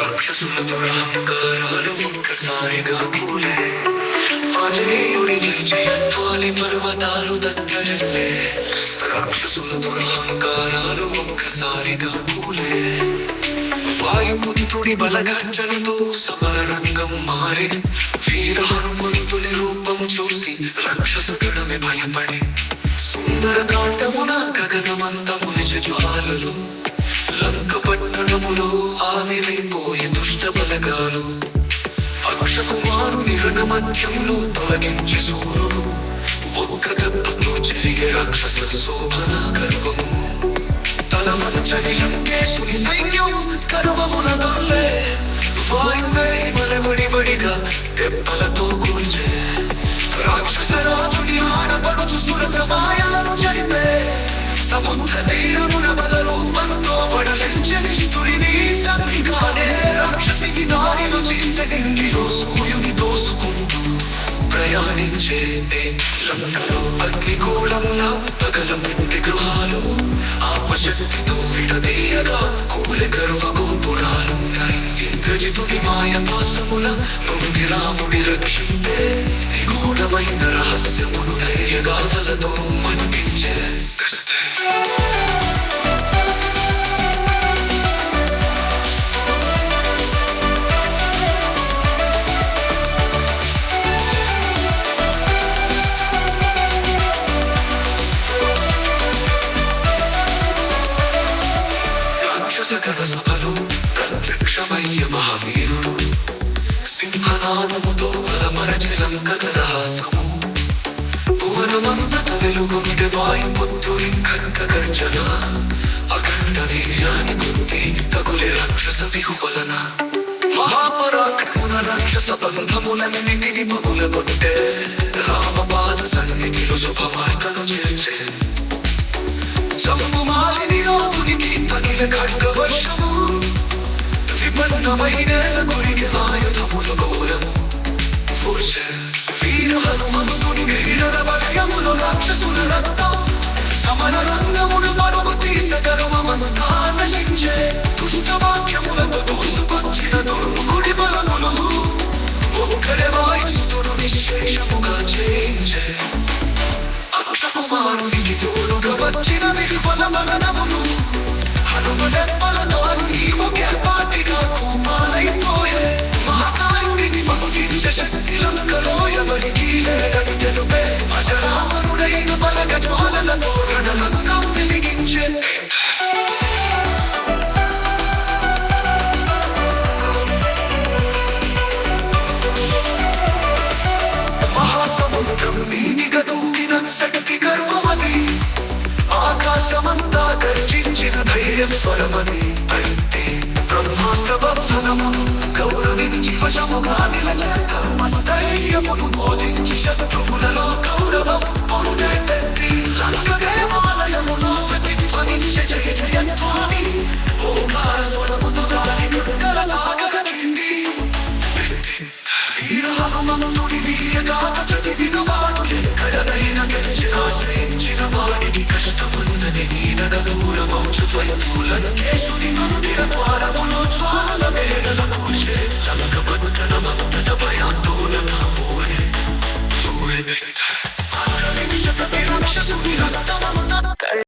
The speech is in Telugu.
రాక్షసుల దురహంకారాలు ఒక్కసారిగా కూలే ఆంజనేయుడి విజయత్వాలి పర్వతాలు దత్తరిల్లే రాక్షసుల దురహంకారాలు ఒక్కసారిగా కూలే వాయుపుత్రుడి బలగర్జనతో సమర రంగం మారే వీర హనుమంతుని రూపం చూసి రాక్షస గణమే భయపడి సుందర కాండమున గగనమంత నిజ జ్వాలలు పట్టణములో ఆవిరైపోయే దుష్ట బలగాలు. పక్షకుమారుని రణ మధ్యంలో తొలగించి సూర్యుడు ఒక్క దెబ్బతో జరిగే రాక్షస శోభన గర్వము తల వంచని లంకేశుని సైన్యం కరు ప్రయాణించే ఏ లంకలో అగ్నిగోళంలా తగలమిట్టి గృహాలు. ఆత్మశక్తితో విడదీయగా కూలి గర్వ గోపురాలున్నాయి ఇంద్రజితుని మాయ పాసముల నుండి రాముడి రక్షింపే నిగూఢమైన రహస్యమును ధైర్యగాథలతో మండించే సకల సఫలు సభలు ప్రత్యక్షమయ్య మహావీరుడు సింహనామముతో బలమరచి లంకన రహసము భువనమంతట వెలుగొందె వాయుపుత్రుని ఖడ్గ గర్జన అఖండ వీర్యాన్ని బుద్ధి తగులే రాక్షస విహువలన మహాపరాక్రమున రాక్షస బంధములన్నిటిని పగుల కొట్టే రామపాద సన్నిధిలో శుభవార్తను చేర్చే జమ్ము మాలిని రాతునికి తగిన ఖడ్గ విపన్నమైన గురికి ఆయుధముల ఘోరము ఫుర్ష హనుమంతుని వీరర వలయములు రాక్షసుల రక్తం సమర రంగమును మరుగు తీస గర్వమంతా నశించే దుష్ట వాక్యములతో బలములు ఒక్కడే నిశ్శేషముగా చేయించే అక్షకుమారునికి తోడుగా వచ్చిన విఫల మరణములు శక్తిలంకలో ఎవరికి తెలుపే అజరామరుడైన బలగ జ్వాలలతో రణలంకం వెలిగించే మహాసముద్రం నీటిగా ఆకాశమంతా గర్జించిన ధైర్య అంటే బ్రహ్మాస్త్ర బంధనము గౌరవించి వశముగా నిలచ కర్మస్థైర్యమును బోధించి గౌరవం పొందే వ్యక్తి లంక దేవాలయమును ప్రతిధ్వనించే జయ జయధ్వాని ఓంకార స్వరముతో దాని గల సాగర కీర్తి వీర చదివిన వాడు ఎక్కడనైన గెలిచి ఆశ్రయించిన వాడికి కష్టమున్నది నీడన దూరమౌచు త్వయపూలను కేసుని మందిర ద్వారములో జ్వాల మేడల